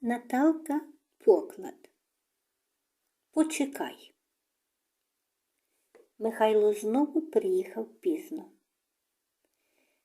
Наталка Поклад. Почекай. Михайло знову приїхав пізно.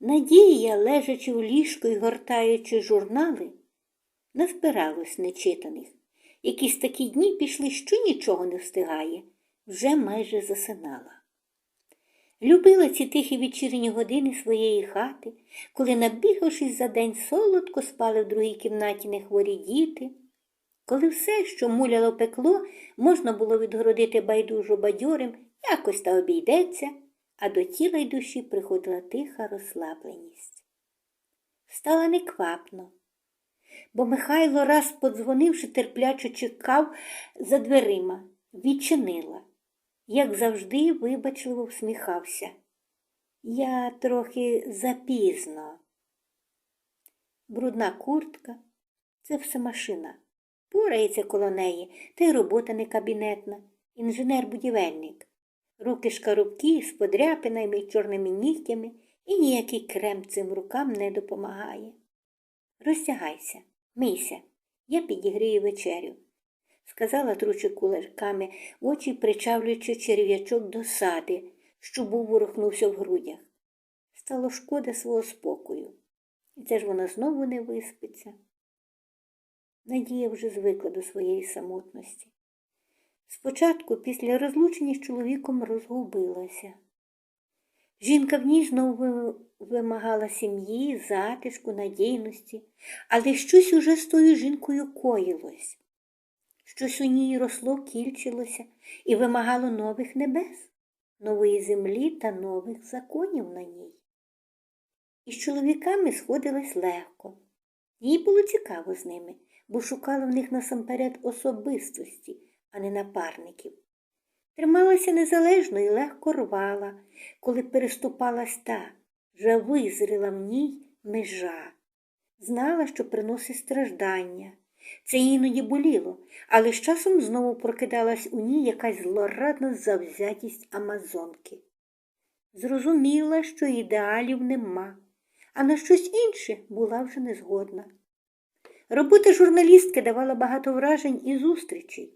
Надія, лежачи в ліжку і гортаючи журнали, назбиралось нечитаних. Якісь такі дні пішли, що нічого не встигає, вже майже засинала. Любила ці тихі вечірні години своєї хати, коли, набігавшись за день солодко спали в другій кімнаті нехворі діти, коли все, що муляло пекло, можна було відгородити байдужо бадьорим, якось та обійдеться, а до тіла й душі приходила тиха розслабленість. Стала неквапно, бо Михайло, раз подзвонивши, терпляче чекав за дверима, відчинила як завжди, вибачливо всміхався. Я трохи запізно. Брудна куртка це все машина. Порається коло неї, та й робота не кабінетна, інженер-будівельник. Руки шкарубкі з подряпинами й чорними нігтями, і ніякий крем цим рукам не допомагає. Розтягайся, мийся, я підігрію вечерю сказала тручи кулаками, очі причавлюючи черв'ячок до сади, що був ворухнувся в грудях. Стало шкода свого спокою. І це ж вона знову не виспиться. Надія вже звикла до своєї самотності. Спочатку, після розлучення з чоловіком, розгубилася. Жінка в ній знову вимагала сім'ї, затишку, надійності, але щось уже з тою жінкою коїлось. Щось у ній росло, кільчилося і вимагало нових небес, нової землі та нових законів на ній. І з чоловіками сходилась легко. Їй було цікаво з ними, бо шукала в них насамперед особистості, а не напарників. Трималася незалежно і легко рвала, коли переступалась та, вже визріла в ній межа, знала, що приносить страждання. Це іноді боліло, але з часом знову прокидалась у ній якась злорадна завзятість Амазонки. Зрозуміла, що ідеалів нема, а на щось інше була вже не згодна. Робота журналістки давала багато вражень і зустрічей.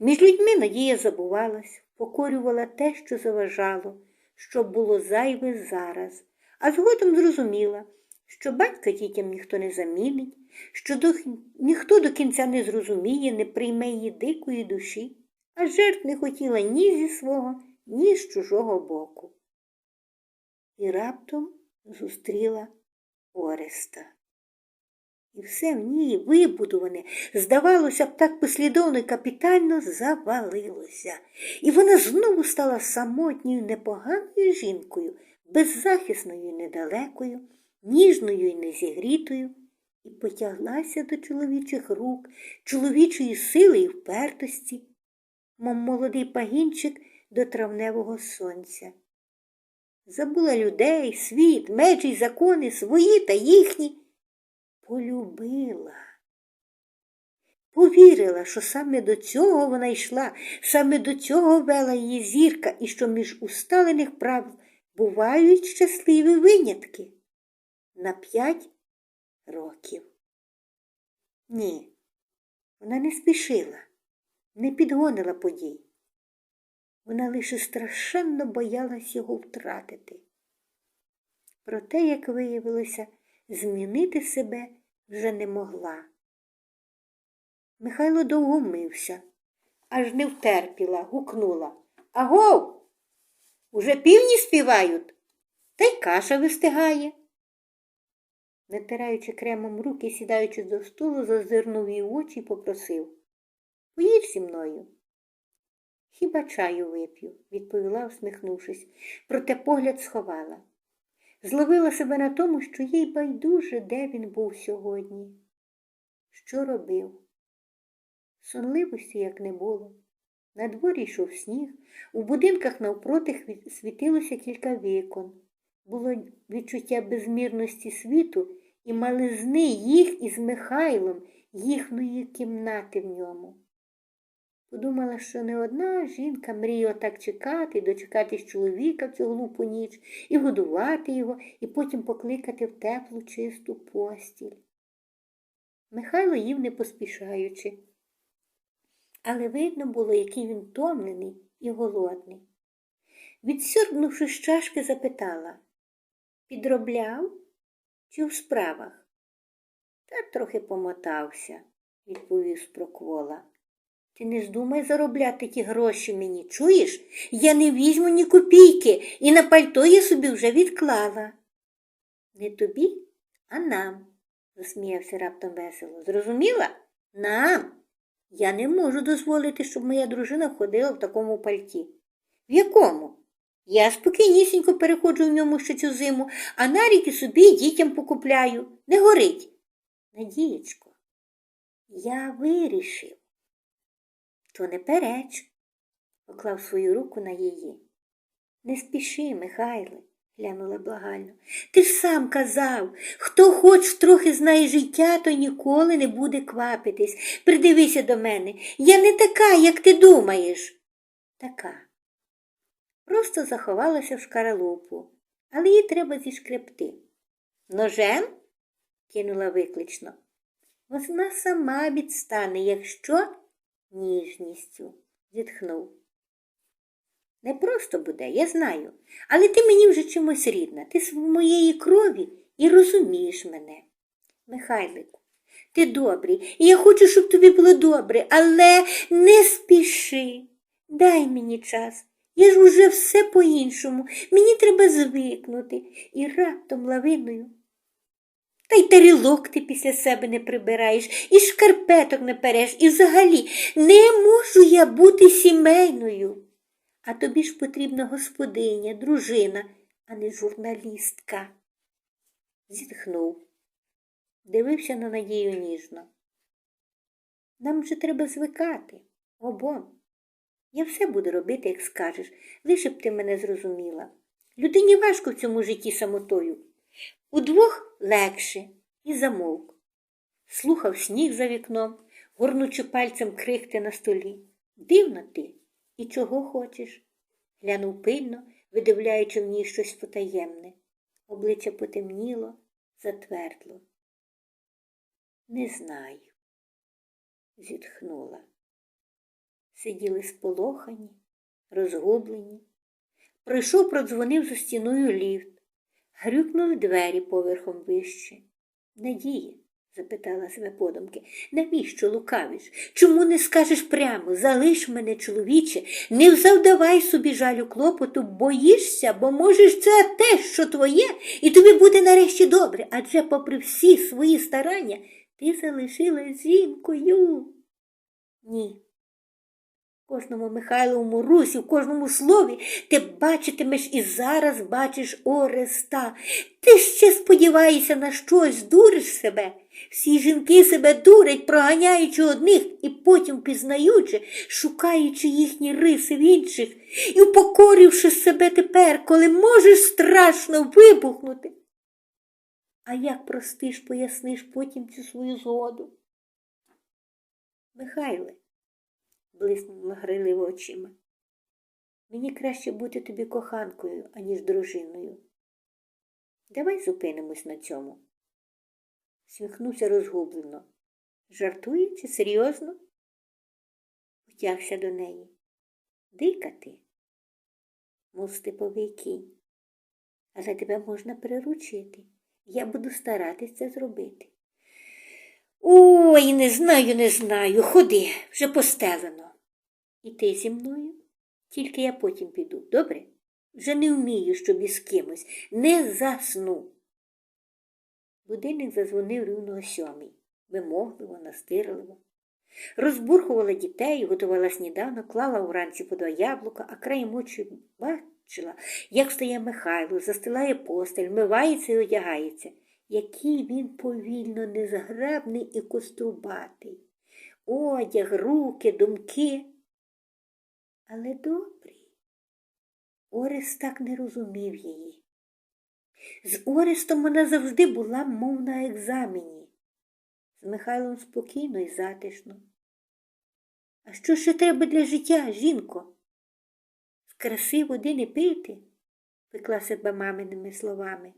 Між людьми надія забувалась, покорювала те, що заважало, що було зайве зараз, а згодом зрозуміла, що батька дітям ніхто не замінить, що до... ніхто до кінця не зрозуміє, не прийме її дикої душі, а жертв не хотіла ні зі свого, ні з чужого боку. І раптом зустріла Ореста. І все в ній вибудоване, здавалося б, так послідовно і капітально завалилося, і вона знову стала самотньою, непоганою жінкою, беззахисною і недалекою, ніжною і незігрітою, і потяглася до чоловічих рук, чоловічої сили і впертості, мов молодий пагінчик до травневого сонця. Забула людей, світ, мечі й закони свої та їхні. Полюбила. Повірила, що саме до цього вона йшла, саме до цього вела її зірка і що між усталених правил бувають щасливі винятки. На п'ять років. Ні, вона не спішила, не підгонила подій. Вона лише страшенно боялась його втратити. Проте, як виявилося, змінити себе вже не могла. Михайло довго мився, аж не втерпіла, гукнула Агов! Уже півні співають, та й каша вистигає. Натираючи кремом руки, сідаючи до столу, зазирнув її очі і попросив Поїдь зі мною. Хіба чаю вип'ю, відповіла, усміхнувшись, проте погляд сховала. Зловила себе на тому, що їй байдуже, де він був сьогодні. Що робив? Сонливості, як не було. На дворі йшов сніг, у будинках навпроти світилося кілька вікон. Було відчуття безмірності світу і мализни їх із Михайлом, їхньої кімнати в ньому. Подумала, що не одна жінка мріє отак чекати, дочекатись чоловіка в цю глупу ніч, і годувати його, і потім покликати в теплу чисту постіль. Михайло їв не поспішаючи. Але видно було, який він втомлений і голодний. Відсьорбнувши з чашки, запитала Підробляв чи в справах? Та трохи помотався, відповів спроквола. Ти не здумай заробляти ті гроші мені, чуєш? Я не візьму ні копійки, і на пальто я собі вже відклала. Не тобі, а нам, засміявся раптом весело. Зрозуміла? Нам. Я не можу дозволити, щоб моя дружина ходила в такому пальті. В якому? Я спокійнісінько переходжу в ньому ще цю зиму, а наріки собі і дітям покупляю. Не горить. Надієчко, я вирішив. То не переч, поклав свою руку на її. Не спіши, Михайле, глянула благально. Ти ж сам казав, хто хоч трохи знає життя, то ніколи не буде квапитись. Придивися до мене. Я не така, як ти думаєш. Така. Просто заховалася в шкаралупу, але її треба зішкребти. Ножем? кинула виклично. Вона сама відстане, якщо ніжністю, зітхнув. Не просто буде, я знаю, але ти мені вже чимось рідна, ти з моєї крові і розумієш мене. Михайлику, ти добрий, і я хочу, щоб тобі було добре, але не спіши. Дай мені час. Я ж уже все по-іншому. Мені треба звикнути і раптом лавиною. Та й тарілок ти після себе не прибираєш, і шкарпеток не переш, і взагалі не можу я бути сімейною. А тобі ж потрібна господиня, дружина, а не журналістка. Зітхнув, дивився на надію ніжно. Нам вже треба звикати обом. Я все буду робити, як скажеш, лише б ти мене зрозуміла. Людині важко в цьому житті самотою. Удвох легше і замовк. Слухав сніг за вікном, горнучи пальцем крихти на столі. Дивно ти і чого хочеш? Глянув пильно, видивляючи в ній щось потаємне. Обличчя потемніло, затвердло. Не знаю, зітхнула. Сиділи сполохані, розгублені. Прийшов, продзвонив за стіною ліфт. Грюкнули двері поверхом вище. Надія, запитала себе подумки, навіщо лукавиш? Чому не скажеш прямо, залиш мене, чоловіче, не завдавай собі жалю клопоту, боїшся, бо можеш це те, що твоє, і тобі буде нарешті добре, адже, попри всі свої старання, ти залишилась жінкою. Ні. Кожному Михайловому русі, в кожному слові ти бачитимеш і зараз бачиш Ореста. Ти ще сподіваєшся на щось, дуриш себе. Всі жінки себе дурять, проганяючи одних і потім пізнаючи, шукаючи їхні риси в інших і упокорівши себе тепер, коли можеш страшно вибухнути. А як простиш, поясниш потім цю свою згоду? Михайле, блиснула гриливо очима. Мені краще бути тобі коханкою, аніж дружиною. Давай зупинимось на цьому. Сміхнувся розгублено. Жартує чи серйозно? Утягся до неї. Дика ти, мов степовий кінь. Але тебе можна приручити. Я буду старатись це зробити. Ой, не знаю, не знаю. Ходи, вже постелено. І зі мною? Тільки я потім піду, добре? Вже не вмію, щоб із кимось. Не засну. Будильник зазвонив рівно о сьомій, вимогливо, настирливо. Розбурхувала дітей, готувала сніданок, клала уранці по два яблука, а краєм очі бачила, як встає Михайло, застилає постель, мивається і одягається. Який він повільно незграбний і кострубатий. Одяг, руки, думки. Але добрий. Орест так не розумів її. З Орестом вона завжди була, мов на екзамені. З Михайлом спокійно і затишно. А що ще треба для життя, жінко? З краси води не пити, пекла себе маминими словами.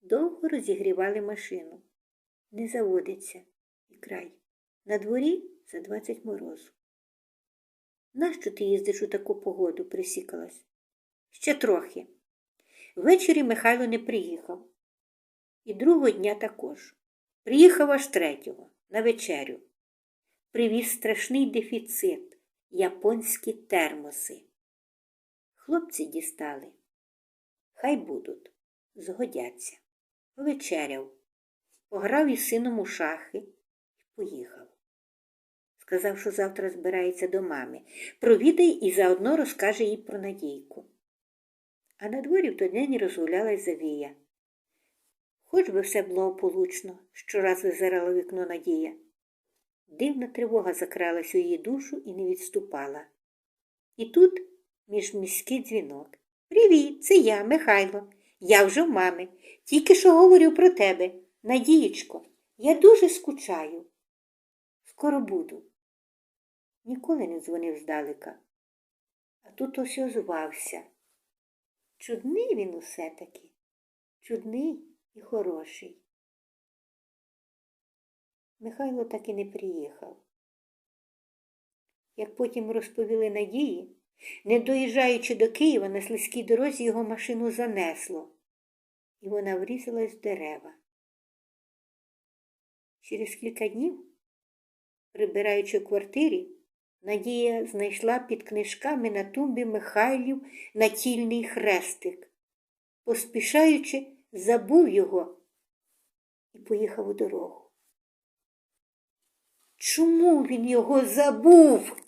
Довго розігрівали машину. Не заводиться і край. На дворі за двадцять морозу. Нащо ти їздиш у таку погоду? присікалась. Ще трохи. Ввечері Михайло не приїхав. І другого дня також. Приїхав аж третього, на вечерю. Привіз страшний дефіцит японські термоси. Хлопці дістали. Хай будуть, згодяться. Повечеряв, пограв із сином у шахи і поїхав. Сказав, що завтра збирається до мами, провідає і заодно розкаже їй про Надійку. А на дворі в той день розгулялась Завія. Хоч би все було ополучно, щораз визирала вікно Надія. Дивна тривога закралась у її душу і не відступала. І тут міжміський дзвінок. Привіт, це я, Михайло. Я вже в мами. Тільки що говорю про тебе. Надієчко, я дуже скучаю. Скоро буду. Ніколи не дзвонив здалека. А тут ось озвався. Чудний він усе таки, чудний і хороший. Михайло так і не приїхав. Як потім розповіли Надії, не доїжджаючи до Києва на слизькій дорозі його машину занесло, і вона врізалась в дерева. Через кілька днів, прибираючи квартирі, Надія знайшла під книжками на тумбі Михайлів натільний хрестик. Поспішаючи, забув його і поїхав у дорогу. Чому він його забув?